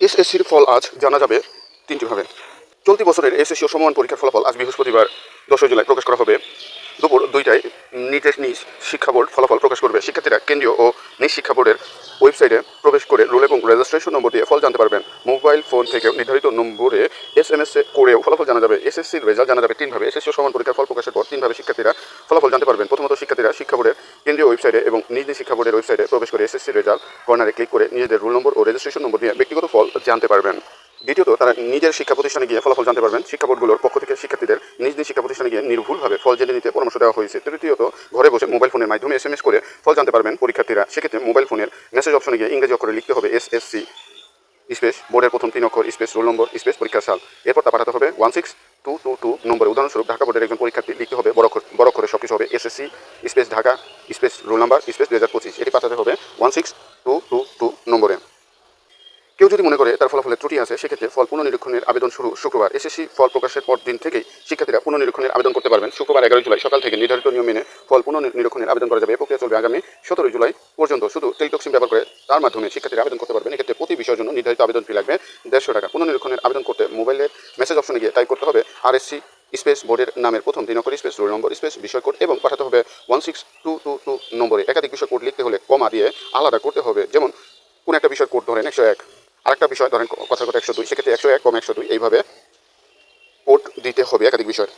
এসএসসির ফল আজ জানা যাবে তিনটিভাবে চলতি বছরের এসএসসি ও সমমান পরীক্ষার ফলাফল আজ বৃহস্পতিবার দশই জুলাই প্রকাশ করা হবে। নিটের নিজ শিক্ষা বোর্ড ফলাফল প্রকাশ করবে। শিক্ষার্থীরা কেন্দ্রীয় ও নিজ শিক্ষা বোর্ডের ওয়েবসাইটে প্রবেশ করে রোল এবং রেজিস্ট্রেশন নম্বর দিয়ে ফল জানতে পারবেন। মোবাইল ফোন থেকে নির্ধারিত নম্বরে এস এম এস করেও ফলাফল জানা যাবে। এসএসসির রেজাল্ট জানা যাবে। তিনভাবে এসএসসি সমান পরীক্ষার ফল প্রকাশের পর তিনভাবে শিক্ষার্থীরা ফলাফল জানতে পারবেন। প্রথমত শিক্ষার্থীরা শিক্ষা বোর্ডের কেন্দ্রীয় ওয়েবসাইটে এবং নিজ নিজ শিক্ষা বোর্ডের ওয়েবসাইটে প্রবেশ করে এসএসসি রেজাল্ট কর্নারে ক্লিক করে নিজেদের রোল নম্বর ও রেজিস্ট্রেশন নম্বর দিয়ে ব্যক্তিগত ফল জানতে পারবেন। দ্বিতীয়ত, তারা নিজের শিক্ষা প্রতিষ্ঠানে গিয়ে ফলাফল জানতে পারবেন। শিক্ষা বোর্ডগুলোর পক্ষ থেকে শিক্ষার্থীদের নিজ নিজ শিক্ষা প্রতিষ্ঠানে গিয়ে নির্ভুলভাবে ফল জেনে নিতে পরামর্শ দেওয়া হয়েছে। তৃতীয়ত, ঘরে বসে মোবাইল ফোনের মাধ্যমে এস এম এস করে ফল জানতে পারবেন পরীক্ষার্থীরা। সেক্ষেত্রে মোবাইল ফোনের মেসেজ অপশনে গিয়ে ইংরেজি অক্ষরে লিখতে হবে এস এস সি স্পেস বোর্ডের প্রথম তিন অক্ষর স্পেস রোল নম্বর স্পেস পরীক্ষার সাল। এরপর তা পাঠাতে হবে one six two two two নম্বরে উদাহরণস্বরূপ ঢাকা বোর্ডের একজন পরীক্ষার্থী লিখতে হবে বড় বড় অক্ষরে সব হবে SSC space Dhaka space roll number space দু হাজার পঁচিশ। এটি পাঠাতে হবে one six two two two নম্বরে কেউ যদি মনে করে তার ফলাফলের ত্রুটি আছে, সেক্ষেত্রে ফল পুনর্নিরীক্ষণের আবেদন শুরু শুক্রবার। এসএসসি ফল প্রকাশের পর দিন থেকেই শিক্ষার্থীরা পুনর্নিরীক্ষণের আবেদন করতে পারবেন। শুক্রবার এগারোই জুলাই সকাল থেকে নির্ধারিত নিয়ম মেনে ফল পুনর্নিরীক্ষণের আবেদন করা যাবে। প্রক্রিয়া চলবে আগামী সতেরোই জুলাই পর্যন্ত। শুধু টেলিটক সিম ব্যবহার করে তার মাধ্যমে শিক্ষার্থীরা আবেদন করতে পারবেন। এক্ষেত্রে প্রতি বিষয়ের জন্য নির্ধারিত আবেদন ফি লাগবে দেড়শো টাকা। পুনর্নিরীক্ষণের আবেদন করতে মোবাইলের মেসেজ অপশনে গিয়ে টাইপ করতে হবে আরএসসি স্পেস বোর্ডের নামের প্রথম তিন অক্ষর স্পেস, রোল নম্বর স্পেস, বিষয় কোড এবং পাঠাতে হবে one six two two two নম্বরে। একাধিক বিষয় কোড লিখতে হলে কমা দিয়ে আলাদা করতে হবে। যেমন, কোন একটা বিষয় কোড ধরেন একশো এক। আরেকটা বিষয় ধরেন কথা কথা একশো দুই, সেক্ষেত্রে একশো এক কম একশো দুই, এইভাবে ভোট দিতে হবে একাধিক বিষয়